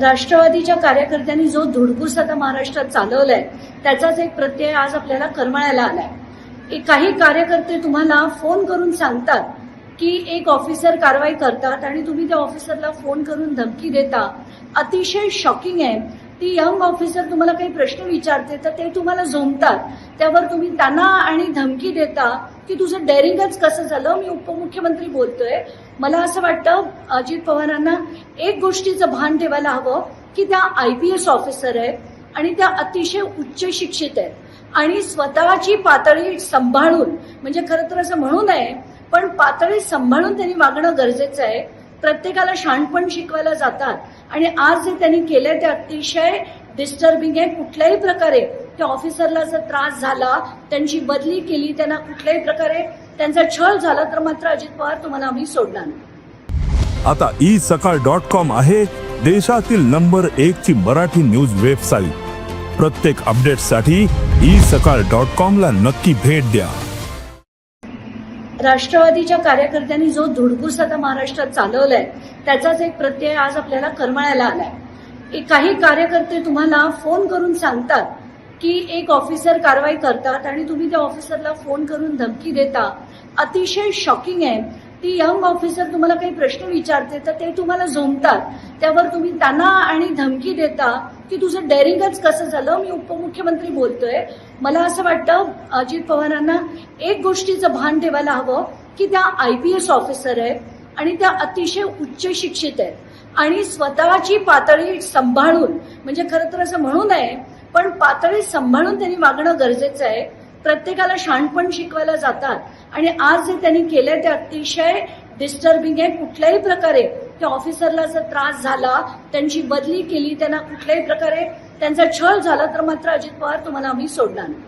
राष्ट्रवादीच्या कार्यकर्त्यांनी जो धुडकूस आता महाराष्ट्रात चालवलाय त्याचाच एक प्रत्यय आज आपल्याला करमळायला आलाय. एक काही कार्यकर्ते तुम्हाला फोन करून सांगतात की एक ऑफिसर कारवाई करतात आणि तुम्ही त्या ऑफिसरला फोन करून धमकी देता. अतिशय शॉकिंग आहे. ती यंग ऑफिसर तुम्हाला काही प्रश्न विचारते तर ते तुम्हाला झोमतात त्यावर तुम्ही त्यांना आणि धमकी देता की तुझं डेअरिंगच कसं झालं? मी उपमुख्यमंत्री बोलतोय. मला असं वाटतं अजित पवारांना एक गोष्टीचं भान ठेवायला हवं की त्या आय पी एस ऑफिसर आहेत आणि त्या अतिशय उच्च शिक्षित आहेत. आणि स्वतःची पातळी सांभाळून म्हणजे खरं तर असं म्हणू नये पण पातळी सांभाळून त्यांनी वागणं गरजेचं आहे. प्रत्येकाला शहाणपण शिकवायला जातात. आणि आज जे त्यांनी केलंय ते अतिशय डिस्टर्बिंग आहे. कुठल्याही प्रकारे त्या ऑफिसरला जर त्रास झाला त्यांची बदली केली त्यांना कुठल्याही प्रकारे त्यांचा छळ झाला तर मात्र अजित पवार तुम्हाला आम्ही सोडणार नाही. आता ई सकाळ डॉट कॉम आहे देशातील नंबर एक ची मराठी न्यूज वेबसाईट प्रत्येक अपडेटसाठी ई सकाळ डॉट कॉम ला नक्की भेट द्या. राष्ट्रवादीच्या कार्यकर्त्यांनी जो धुडगूस आता महाराष्ट्रात चालवलाय त्याचाच एक प्रत्यय आज आपल्याला करमळायला आलाय. काही कार्यकर्ते तुम्हाला फोन करून सांगतात की एक ऑफिसर कारवाई करतात आणि तुम्ही त्या ऑफिसरला फोन करून धमकी देता. अतिशय शॉकिंग आहे. ती यंग ऑफिसर तुम्हाला काही प्रश्न विचारते तर ते तुम्हाला झोमतात त्यावर तुम्ही त्यांना आणि धमकी देता की तुझं डेअरिंगच कसं झालं? मी उपमुख्यमंत्री बोलतोय. मला असं वाटतं अजित पवारांना एक गोष्टीचं भान ठेवायला हवं की त्या आय पी एस ऑफिसर आहेत आणि त्या अतिशय उच्च शिक्षित आहेत. आणि स्वतःची पातळी सांभाळून म्हणजे खरं तर असं म्हणू नये पण पातळी सांभाळून त्यांनी वागणं गरजेचं आहे. प्रत्येकाला शहाणपण शिकवायला जातात. आणि आज जे त्यांनी केलंय ते अतिशय डिस्टर्बिंग आहे. कुठल्याही प्रकारे त्या ऑफिसरला जर त्रास झाला त्यांची बदली केली त्यांना कुठल्याही प्रकारे त्यांचा छळ झाला तर मात्र अजित पवार तुम्हाला आम्ही सोडणार नाही.